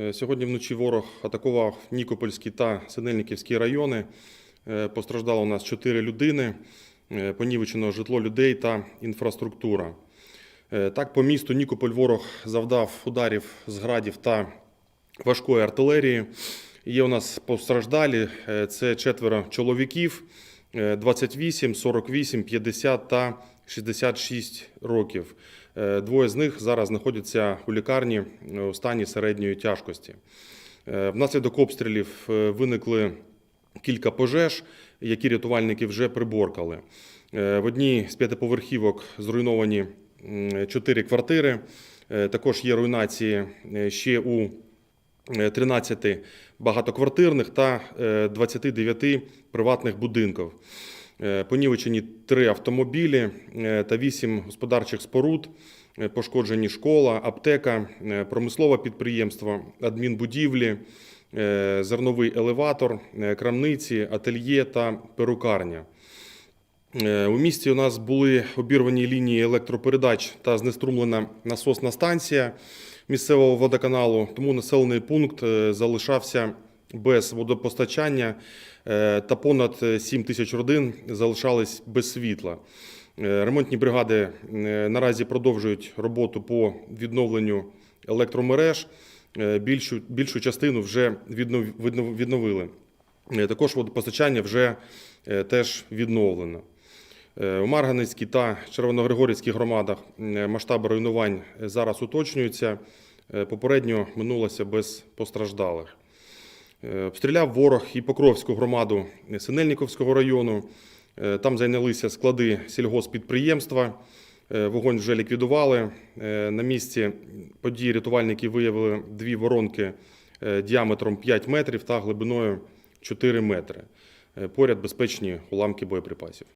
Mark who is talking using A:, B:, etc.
A: Е, Сьогодні вночі ворог атакував Нікопольський та Синельниківський райони. Е, Постраждало у нас 4 людини, е, понівечено житло людей та інфраструктура. Так, по місту Нікополь ворог завдав ударів з градів та важкої артилерії. Є у нас постраждалі. Це четверо чоловіків е, 28, 48, 50 та 66 років. Е, Двоє з них зараз знаходяться у лікарні е, у стані середньої тяжкості. Е, Внаслідок обстрілів виникли кілька пожеж, які рятувальники вже приборкали. В одній з п'ятиповерхівок зруйновані чотири квартири. Також є руйнації ще у е, 13 багатоквартирних та е, 29 приватних будинків. Е, Понівечені три автомобілі е, та вісім господарчих споруд. Е, Пошкоджені школа, аптека, промислове підприємство, адмінбудівлі, зерновий елеватор, крамниці, ательє та перукарня. У місті у нас були обірвані лінії електропередач та знеструмлена насосна станція місцевого водоканалу, тому населений пункт залишався без водопостачання е, та понад 7 тисяч родин залишались без світла. Е, Ремонтні бригади е, наразі продовжують роботу по відновленню електромереж. Е, Більшу, більшу частину вже віднов- віднов- відновили. Е, Також водопостачання вже е, теж відновлено. Е, У Марганецькій та Червоногригорівській громадах е, масштаби руйнувань е, зараз уточнюються. Е, Попередньо минулося без постраждалих. Е, Обстріляв ворог і Покровську громаду Синельниковського району. Е, Там зайнялися склади сільгоспідприємства. Е, Вогонь вже ліквідували. На місці події рятувальники виявили дві воронки діаметром 5 метрів та глибиною 4 метри. Поряд безпечні уламки боєприпасів.